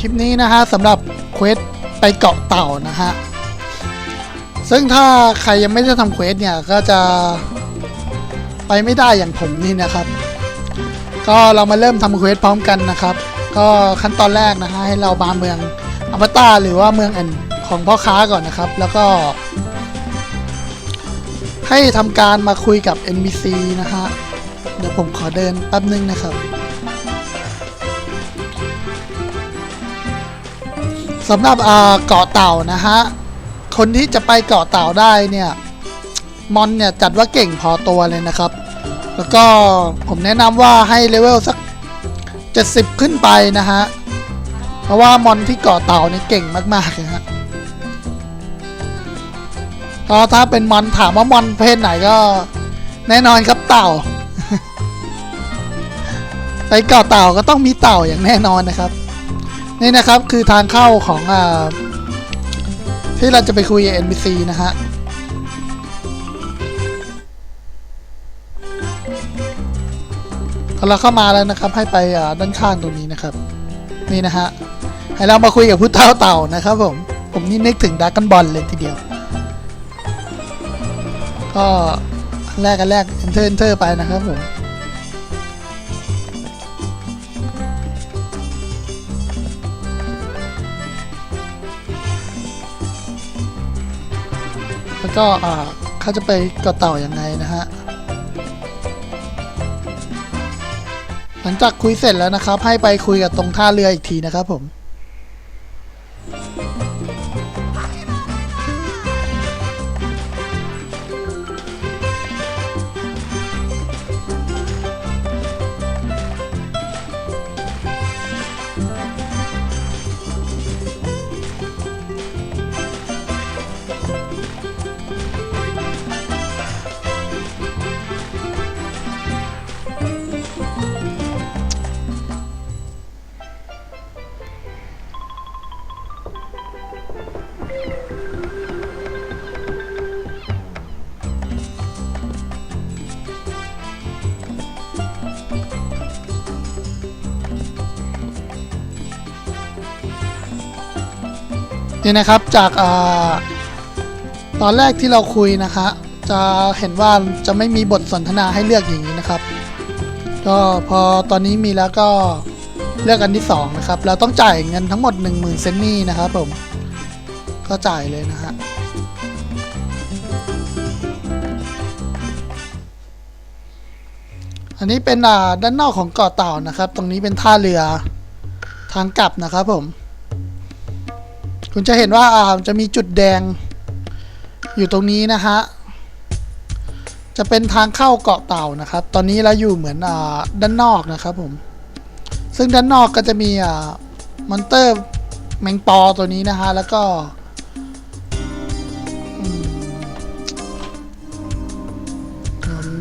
คลิปนี้นะฮะสำหรับเควสไปเกาะเต่านะฮะ ซึ่งถ้าใครยังไม่ได้ทำเควสเนี่ยก็จะไปไม่ได้อย่างผมนี่นะครับ ก็เรามาเริ่มทำเควสพร้อมกันนะครับ ก็ขั้นตอนแรกนะฮะให้เรามาเมืองอมตะหรือว่าเมืองอันของพ่อค้าก่อนนะครับ แล้วก็ ให้ทำการมาคุยกับ NPC นะฮะ เดี๋ยวผมขอเดินแป๊บนึงนะครับ สำหรับเกาะเต่านะฮะ คนที่จะไปเกาะเต่าได้เนี่ย มอนเนี่ยจัดว่าเก่งพอตัวเลยนะครับ แล้วก็ผมแนะนำว่าให้เลเวลสัก 70 ขึ้นไปนะฮะ เพราะว่ามอนที่เกาะเต่านี่เก่งมากๆเลยฮะก็ถ้าเป็นมอนถามว่ามอนเพศไหนก็ แน่นอนครับเต่า ไปเกาะเต่าก็ต้องมีเต่าอย่างแน่นอนนะครับ นี่นะครับคือทางเข้าของอ่าที่เราจะไปคุยกับ NPC นะฮะพอเราเข้ามาแล้วนะครับให้ไปอ่าด้านข้างตรงนี้นะครับ นี่นะฮะให้เรามาคุยกับผู้เท่าเต่านะครับผมผมนี่นึกถึงดากอนบอลเลยทีเดียว ก็อันแรกกันแรก enter enter ไปนะครับผม แล้วก็เขาจะไปเกาะเต่ายังไงนะฮะหลังจากคุยเสร็จแล้วนะครับ ให้ไปคุยกับตรงท่าเรืออีกทีนะครับผม นี่นะครับจากอาตอนแรกที่เราคุยนะคะ จะเห็นว่าจะไม่มีบทสนทนาให้เลือกอย่างนี้นะครับ ก็พอตอนนี้มีแล้วก็เลือกอันที่สองนะครับ เราต้องจ่ายเงินทั้งหมด 10,000เซนนี่นะครับผม ก็จ่ายเลยนะฮะอันนี้เป็นด้านนอกของเกาะเต่านะครับ ตรงนี้เป็นท่าเรือทางกลับนะครับผม คุณจะเห็นว่าอ่าจะมีจุดแดงอยู่ตรงนี้นะฮะ จะเป็นทางเข้าเกาะเต่านะครับ ตอนนี้เราอยู่เหมือนอ่าด้านนอกนะครับผม ซึ่งด้านนอกก็จะมีอ่ามอนเตอร์แมงปอตัวนี้นะฮะ แล้วก็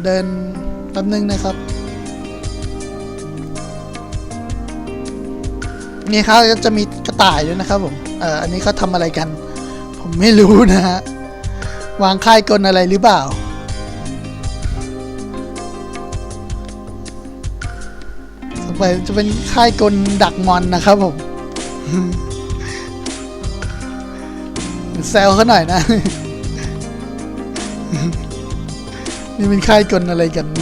เดินแป๊บนึงนะครับ นี่ครับจะมีกระต่ายด้วยนะครับผมเอ่ออันนี้เขาทำอะไรกัน ผมไม่รู้นะฮะ วางค่ายกลอะไรหรือเปล่าสงสัยจะเป็นค่ายกลดักมอนนะครับผมแซวเขาหน่อยนะ นี่เป็นค่ายกลอะไรกัน น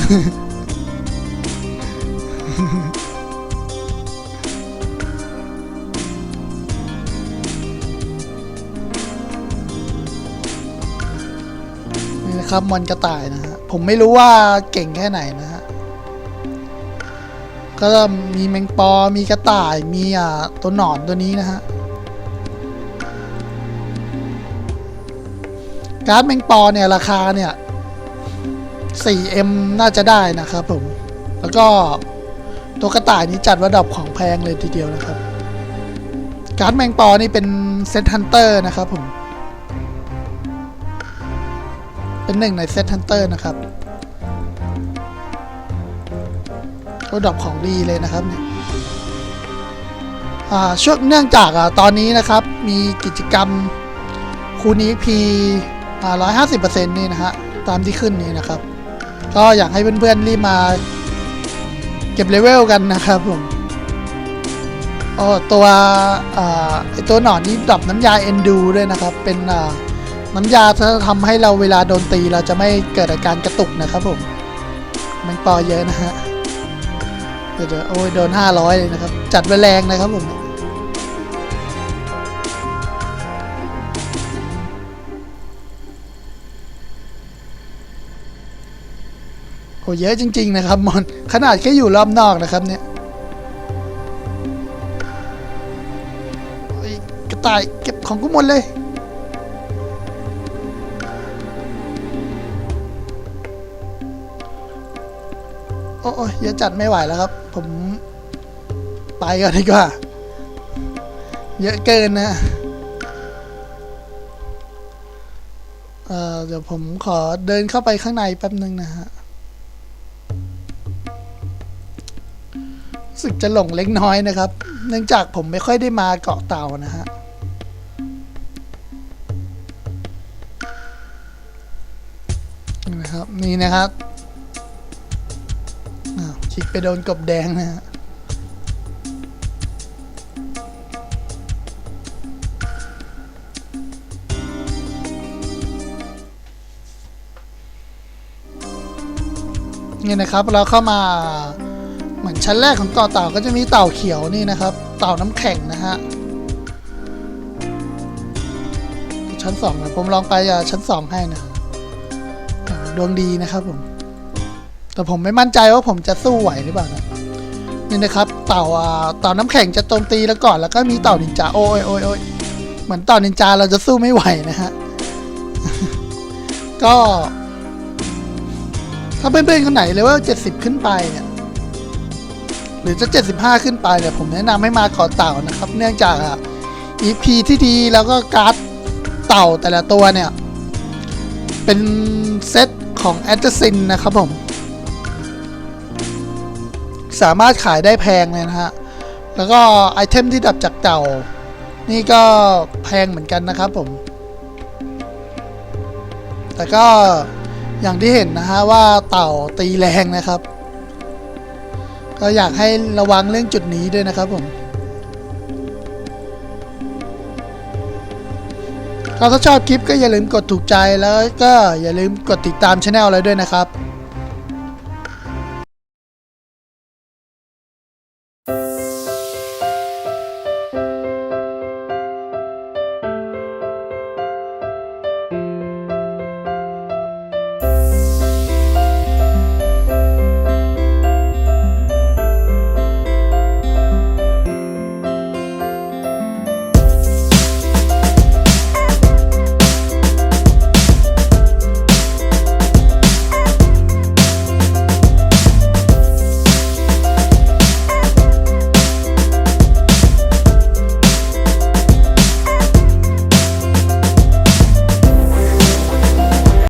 ี่นะครับมอนกระต่ายนะฮะ ผมไม่รู้ว่าเก่งแค่ไหนนะฮะ ก็มีแมงปอ มีกระต่าย มีอ่าตัวหนอนตัวนี้นะฮะการ์ดแมงปอเนี่ย ราคาเนี่ย 4M น่าจะได้นะครับผม แล้วก็ตัวกระต่ายนี้จัดว่าดอกของแพงเลยทีเดียวนะครับ การ์ดแมงปอนี่เป็นเซตฮันเตอร์นะครับผม เป็นหนึ่งในเซตฮันเตอร์นะครับก็ดอกของดีเลยนะครับเนี่ยอ่าช่วงเนื่องจากอ่าตอนนี้นะครับมีกิจกรรมคูนี้พีอ่าร้อยห้าสิบเปอร์เซ็นต์นี่นะฮะตามที่ขึ้นนี้นะครับ ก็อยากให้เพื่อนๆรีบมา เก็บเลเวลกันนะครับผมอ๋อตัวไอตัวหนอนนี้ดับน้ำยาเอนดูด้วยนะครับ เป็นน้ำยาจะทำให้เราเวลาโดนตีเราจะไม่เกิดอาการกระตุกนะครับผม มันปอเยอะนะฮะ เดี๋ยวโอ้ยโดน 500 เลยนะครับ จัดไว้แรงนะครับผม โอ้เยอะจริง ๆ นะครับมอนขนาดแค่อยู่รอบนอกนะครับเนี่ยกระต่ายเก็บของกูหมดเลย โอ้ยเยอะจัดไม่ไหวแล้วครับ ผมไปก่อนดีกว่า เยอะเกินนะเอ่อเดี๋ยวผมขอเดินเข้าไปข้างในแป๊บนึงนะฮะ สึกจะหลงเล็กน้อยนะครับ เนื่องจากผมไม่ค่อยได้มาเกาะเต่านะฮะนี่นะครับนี่นะครับอ้าวคลิกไปโดนกบแดงนะฮะนี่นะครับเราเข้ามา เหมือนชั้นแรกของเกาะเต่าก็จะมีเต่าเขียวนี่นะครับ เต่าน้ำแข็งนะฮะชั้นสองนะผมลองไปอะชั้นสองให้นะดวงดีนะครับผม แต่ผมไม่มั่นใจว่าผมจะสู้ไหวหรือเปล่านะนี่นะครับ เต่าอ่าเต่าน้ำแข็งจะโจมตีแล้วก่อน แล้วก็มีเต่านินจาโอ้ยโอ้ยโอ้ยเหมือนเต่านินจาเราจะสู้ไม่ไหวนะฮะก็ ถ้าเพื่อนๆคนไหนเลยว่าเจ็ดสิบขึ้นไปเนี่ย รือจะเจ็ดสิบห้าขึ้นไปเนี่ยผมแนะนำให้มาเกาะเต่านะครับ เนื่องจากอะ EP ที่ดีแล้วก็การ์ดเต่าแต่ละตัวเนี่ย เป็นเซตของแอดซินนะครับผม สามารถขายได้แพงเลยนะฮะ แล้วก็ไอเทมที่ดับจากเต่า นี่ก็แพงเหมือนกันนะครับผม แต่ก็อย่างที่เห็นนะฮะว่าเต่าตีแรงนะครับ ก็อยากให้ระวังเรื่องจุดนี้ด้วยนะครับผมก็ถ้าชอบคลิปก็อย่าลืมกดถูกใจแล้วก็อย่าลืมกดติดตามช anel เราด้วยนะครับ